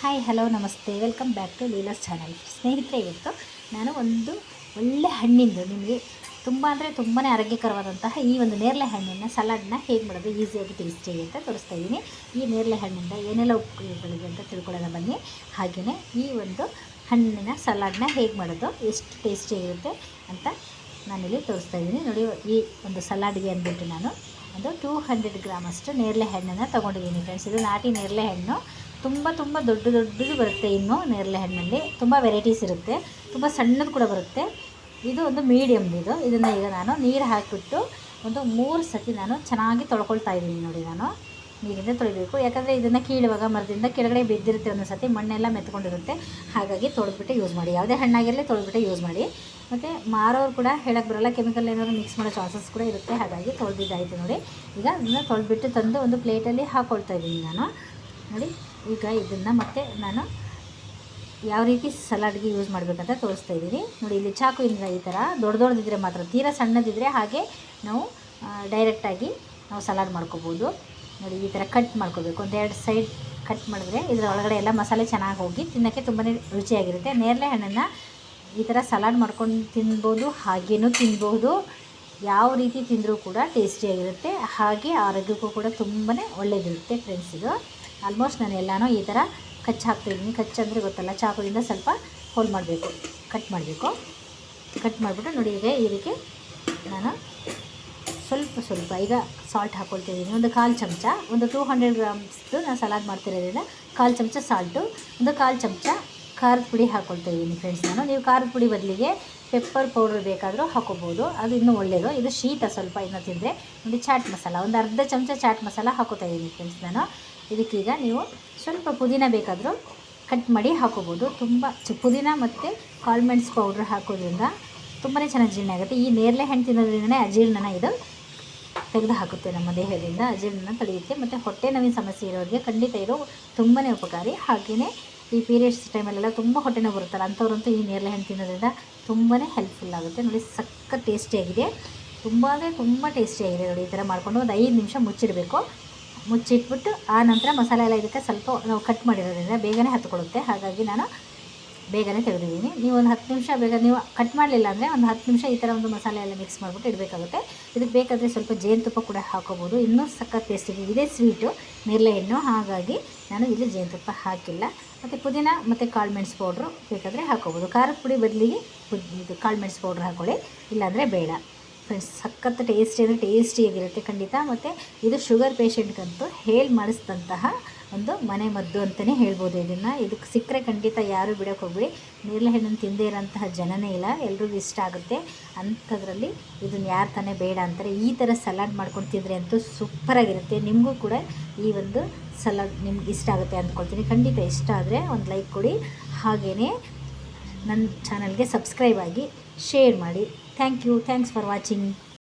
Hi hello ನಮಸ್ತೆ. Welcome back to Leela's channel ಸ್ನೇಹಿತರೆ, ಇವತ್ತು ನಾನು ಒಂದು ಒಳ್ಳೆ ಹಣ್ಣಿಂದು, ನಿಮಗೆ ತುಂಬ ಅಂದರೆ ತುಂಬಾ ಆರೋಗ್ಯಕರವಾದಂತಹ ಈ ಒಂದು ನೇರಳೆ ಹಣ್ಣನ್ನು ಸಲಾಡ್ನ ಹೇಗೆ ಮಾಡೋದು ಈಸಿಯಾಗಿ ಟೇಸ್ಟಿಯಾಗಿ ಅಂತ ತೋರಿಸ್ತಾ ಇದ್ದೀನಿ. ಈ ನೇರಳೆ ಹಣ್ಣಿಂದ ಏನೆಲ್ಲ ಉಪಯೋಗಗಳಿದೆ ಅಂತ ತಿಳ್ಕೊಳ್ಳೋಣ ಬನ್ನಿ. ಹಾಗೆಯೇ ಈ ಒಂದು ಹಣ್ಣಿನ ಸಲಾಡ್ನ ಹೇಗೆ ಮಾಡೋದು, ಎಷ್ಟು ಟೇಸ್ಟಿಯಾಗಿರುತ್ತೆ ಅಂತ ನಾನಿಲ್ಲಿ ತೋರಿಸ್ತಾ ಇದ್ದೀನಿ. ನೋಡಿ, ಈ ಒಂದು ಸಲಾಡ್ಗೆ ಅಂದ್ಬಿಟ್ಟು ನಾನು ಒಂದು ಟೂ ಹಂಡ್ರೆಡ್ ಗ್ರಾಮ್ ಅಷ್ಟು ನೇರಳೆ ಹಣ್ಣನ್ನು ತೊಗೊಂಡಿದ್ದೀನಿ ಫ್ರೆಂಡ್ಸ್ ಇದು ನಾಟಿ ನೇರಳೆ ಹಣ್ಣು. ತುಂಬ ತುಂಬ ದೊಡ್ಡ ದೊಡ್ಡದು ಬರುತ್ತೆ ಇನ್ನು ನೇರಳೆ ಹಣ್ಣಲ್ಲಿ. ತುಂಬ ವೆರೈಟೀಸ್ ಇರುತ್ತೆ. ತುಂಬ ಸಣ್ಣದು ಕೂಡ ಬರುತ್ತೆ. ಇದು ಒಂದು ಮೀಡಿಯಮ್ ಇದು. ಇದನ್ನು ಈಗ ನಾನು ನೀರು ಹಾಕಿಬಿಟ್ಟು ಒಂದು ಮೂರು ಸತಿ ನಾನು ಚೆನ್ನಾಗಿ ತೊಳ್ಕೊಳ್ತಾ ಇದ್ದೀನಿ ನೋಡಿ ನಾನು. ನೀರಿಂದ ತೊಳಿಬೇಕು. ಯಾಕಂದರೆ ಇದನ್ನು ಕೀಳುವಾಗ ಮರದಿಂದ ಕೆಳಗಡೆ ಬಿದ್ದಿರುತ್ತೆ ಒಂದೊಂದು ಸತಿ ಮಣ್ಣೆಲ್ಲ ಮೆತ್ಕೊಂಡಿರುತ್ತೆ. ಹಾಗಾಗಿ ತೊಳೆದ್ಬಿಟ್ಟು ಯೂಸ್ ಮಾಡಿ. ಯಾವುದೇ ಹಣ್ಣಾಗಿರಲಿ ತೊಳೆದ್ಬಿಟ್ಟು ಯೂಸ್ ಮಾಡಿ. ಮತ್ತು ಮಾರೋರು ಕೂಡ ಹೇಳಕ್ಕೆ ಬರೋಲ್ಲ. ಕೆಮಿಕಲ್ ಏನಾದರೂ ಮಿಕ್ಸ್ ಮಾಡೋ ಚಾನ್ಸಸ್ ಕೂಡ ಇರುತ್ತೆ. ಹಾಗಾಗಿ ತೊಳೆದಿದ್ದಾಯಿತು ನೋಡಿ. ಈಗ ಅದನ್ನು ತೊಳೆದ್ಬಿಟ್ಟು ತಂದು ಒಂದು ಪ್ಲೇಟಲ್ಲಿ ಹಾಕ್ಕೊಳ್ತಾ ಇದ್ದೀನಿ ನಾನು. ನೋಡಿ, ಈಗ ಇದನ್ನು ಮತ್ತೆ ನಾನು ಯಾವ ರೀತಿ ಸಲಾಡ್ಗೆ ಯೂಸ್ ಮಾಡಬೇಕಂತ ತೋರಿಸ್ತಾ ಇದ್ದೀನಿ. ನೋಡಿ, ಇಲ್ಲಿ ಚಾಕು ಚಾಕುವಿಂದ ಈ ಥರ ದೊಡ್ಡ ದೊಡ್ಡದಿದ್ರೆ ಮಾತ್ರ, ತೀರಾ ಸಣ್ಣದಿದ್ದರೆ ಹಾಗೆ ನಾವು ಡೈರೆಕ್ಟಾಗಿ ನಾವು ಸಲಾಡ್ ಮಾಡ್ಕೋಬೋದು. ನೋಡಿ, ಈ ಥರ ಕಟ್ ಮಾಡ್ಕೋಬೇಕು. ಒಂದೆರಡು ಸೈಡ್ ಕಟ್ ಮಾಡಿದ್ರೆ ಇದರ ಒಳಗಡೆ ಎಲ್ಲ ಮಸಾಲೆ ಚೆನ್ನಾಗಿ ಹೋಗಿ ತಿನ್ನೋಕ್ಕೆ ತುಂಬಾ ರುಚಿಯಾಗಿರುತ್ತೆ. ನೇರಳೆ ಹಣ್ಣನ್ನು ಈ ಥರ ಸಲಾಡ್ ಮಾಡ್ಕೊಂಡು ತಿನ್ಬೋದು, ಹಾಗೇನೂ ತಿನ್ಬೋದು. ಯಾವ ರೀತಿ ತಿಂದರೂ ಕೂಡ ಟೇಸ್ಟಿಯಾಗಿರುತ್ತೆ ಹಾಗೆ ಆರೋಗ್ಯಕ್ಕೂ ಕೂಡ ತುಂಬಾ ಒಳ್ಳೆಯದಿರುತ್ತೆ ಫ್ರೆಂಡ್ಸ್ ಇದು. ಆಲ್ಮೋಸ್ಟ್ ನಾನು ಎಲ್ಲನೂ ಈ ಥರ ಕಚ್ಚಿ ಹಾಕ್ತಿದ್ದೀನಿ. ಕಚ್ಚಿ ಗೊತ್ತಲ್ಲ, ಚಾಕುವಿಂದ ಸ್ವಲ್ಪ ಹೋಲ್ ಮಾಡಬೇಕು. ಕಟ್ ಮಾಡಬೇಕು. ಕಟ್ ಮಾಡಿಬಿಟ್ಟು ನೋಡಿ ಈಗ ಇದಕ್ಕೆ ನಾನು ಸ್ವಲ್ಪ ಸ್ವಲ್ಪ ಈಗ ಸಾಲ್ಟ್ ಹಾಕ್ಕೊಳ್ತಿದ್ದೀನಿ ಒಂದು ಕಾಲು ಚಮಚ, ಒಂದು ಟೂ ಹಂಡ್ರೆಡ್ ಗ್ರಾಮ್ಸ್ದು ನಾನು ಸಲಾಡ್ ಮಾಡ್ತಿರೋದ್ರಿಂದ ಕಾಲು ಚಮಚ ಸಾಲ್ಟು ಒಂದು ಕಾಲು ಚಮಚ ಖಾರದ ಪುಡಿ ಹಾಕ್ಕೊಳ್ತಾ ಇದ್ದೀನಿ ಫ್ರೆಂಡ್ಸ್ ನಾನು. ನೀವು ಖಾರದ ಪುಡಿ ಬದಲಿಗೆ ಪೆಪ್ಪರ್ ಪೌಡ್ರ್ ಬೇಕಾದರೂ ಹಾಕೋಬೋದು. ಅದು ಇನ್ನೂ ಒಳ್ಳೆಯದು ಇದು ಶೀತ ಸ್ವಲ್ಪ ಇನ್ನೂ ತಿಂದರೆ ಒಂದು ಚಾಟ್ ಮಸಾಲ, ಒಂದು ಅರ್ಧ ಚಮಚ ಚಾಟ್ ಮಸಾಲ ಹಾಕೋತಾ ಇದ್ದೀನಿ ಫ್ರೆಂಡ್ಸ್ ನಾನು. ಇದಕ್ಕೀಗ ನೀವು ಸ್ವಲ್ಪ ಪುದೀನ ಬೇಕಾದರೂ ಕಟ್ ಮಾಡಿ ಹಾಕೋಬೋದು. ತುಂಬ ಚ ಪುದೀನ ಮತ್ತು ಕಾಲ್ಮೆಂಟ್ಸ್ ಪೌಡ್ರ್ ಹಾಕೋದ್ರಿಂದ ತುಂಬಾ ಚೆನ್ನಾಗಿ ಜೀರ್ಣ ಆಗುತ್ತೆ. ಈ ನೇರಳೆ ಹಣ್ಣು ತಿನ್ನೋದ್ರಿಂದನೇ ಅಜೀರ್ಣನ ಇದು ತೆಗೆದು ಹಾಕುತ್ತೆ ನಮ್ಮ ದೇಹದಿಂದ. ಅಜೀರ್ಣನ ತಡೆಯುತ್ತೆ. ಮತ್ತು ಹೊಟ್ಟೆ ನೋವಿನ ಸಮಸ್ಯೆ ಇರೋರಿಗೆ ಖಂಡಿತ ಇದು ತುಂಬಾ ಉಪಕಾರಿ. ಹಾಗೆಯೇ ಈ ಪೀರಿಯಡ್ಸ್ ಟೈಮಲ್ಲೆಲ್ಲ ತುಂಬ ಹೊಟ್ಟೆ ನೋವು ಬರುತ್ತಲ್ಲ, ಅಂಥವ್ರಂತೂ ಈ ನೇರಳೆ ಹಣ್ಣು ತಿನ್ನೋದ್ರಿಂದ ತುಂಬಾ ಹೆಲ್ಪ್ಫುಲ್ ಆಗುತ್ತೆ. ನೋಡಿ ಸಕ್ಕ ಟೇಸ್ಟಿಯಾಗಿದೆ ತುಂಬ ಅಂದರೆ ತುಂಬ ಟೇಸ್ಟಿಯಾಗಿದೆ ನೋಡಿ, ಈ ಥರ ಮಾಡಿಕೊಂಡು ಒಂದು ಐದು ನಿಮಿಷ ಮುಚ್ಚಿಡಬೇಕು. ಮುಚ್ಚಿಟ್ಬಿಟ್ಟು ಆ ನಂತರ ಮಸಾಲೆ ಎಲ್ಲ ಇದಕ್ಕೆ ಸ್ವಲ್ಪ ನಾವು ಕಟ್ ಮಾಡಿರೋದ್ರಿಂದ ಬೇಗನೆ ಹತ್ಕೊಳ್ಳುತ್ತೆ. ಹಾಗಾಗಿ ನಾನು ಬೇಗನೆ ತೆಗೆದಿದ್ದೀನಿ. ನೀವು ಒಂದು ಹತ್ತು ನಿಮಿಷ ಬೇಗ ನೀವು ಕಟ್ ಮಾಡಲಿಲ್ಲ ಅಂದರೆ ಒಂದು ಹತ್ತು ನಿಮಿಷ ಈ ಥರ ಒಂದು ಮಸಾಲೆ ಎಲ್ಲ ಮಿಕ್ಸ್ ಮಾಡಿಬಿಟ್ಟು ಇಡಬೇಕಾಗುತ್ತೆ. ಇದಕ್ಕೆ ಬೇಕಾದರೆ ಸ್ವಲ್ಪ ಜೇನುತುಪ್ಪ ಕೂಡ ಹಾಕೋಬೋದು. ಇನ್ನೂ ಸಖತ್ ಟೇಸ್ಟಿಗೆ ಇದೇ. ಸ್ವೀಟು ನೇರಳೆ ಹಣ್ಣು. ಹಾಗಾಗಿ ನಾನು ಇಲ್ಲಿ ಜೇನುತುಪ್ಪ ಹಾಕಿಲ್ಲ. ಮತ್ತು ಪುದೀನ ಮತ್ತು ಕಾಳುಮೆಣ್ಸು ಪೌಡ್ರು ಬೇಕಾದರೆ ಹಾಕೋಬೋದು. ಖಾರದ ಪುಡಿ ಬದಲಿಗೆ ಪುದ್ ಇದು ಕಾಳುಮೆಣ್ಸು ಪೌಡ್ರ್ ಹಾಕೊಳ್ಳಿ. ಇಲ್ಲಾಂದರೆ ಬೇಡ. ಸಖತ್ ಟೇಸ್ಟಿ ಅಂದರೆ ಟೇಸ್ಟಿಯಾಗಿರುತ್ತೆ ಖಂಡಿತ. ಮತ್ತು ಇದು ಶುಗರ್ ಪೇಷೆಂಟ್ಗಂತೂ ಹೇಳಿ ಮಾಡಿಸಿದಂತಹ ಒಂದು ಮನೆ ಮದ್ದು ಅಂತಲೇ ಹೇಳ್ಬೋದು ಇದನ್ನು. ಇದಕ್ಕೆ ಸಿಕ್ಕರೆ ಖಂಡಿತ ಯಾರೂ ಬಿಡೋಕೆ ಹೋಗ್ಬಿಡಿ. ನೀರಲೆ ಹಣ್ಣನ್ನು ತಿಂದೇ ಇರೋಂತಹ ಜನನೇ ಇಲ್ಲ. ಎಲ್ರಿಗೂ ಇಷ್ಟ ಆಗುತ್ತೆ. ಅಂಥದ್ರಲ್ಲಿ ಇದನ್ನು ಯಾರು ತಾನೇ ಬೇಡ ಅಂತಾರೆ. ಈ ಥರ ಸಲಾಡ್ ಮಾಡ್ಕೊಂಡು ತಿಂದರೆ ಅಂತೂ ಸೂಪರಾಗಿರುತ್ತೆ ನಿಮಗೂ ಕೂಡ ಈ ಒಂದು ಸಲಾಡ್ ನಿಮ್ಗೆ ಇಷ್ಟ ಆಗುತ್ತೆ ಅಂದ್ಕೊಳ್ತೀನಿ. ಖಂಡಿತ ಇಷ್ಟ ಆದರೆ ಒಂದು ಲೈಕ್ ಕೊಡಿ. ಹಾಗೆಯೇ ನನ್ನ ಚಾನಲ್ಗೆ ಸಬ್ಸ್ಕ್ರೈಬ್ ಆಗಿ ಶೇರ್ ಮಾಡಿ. Thank you thanks for watching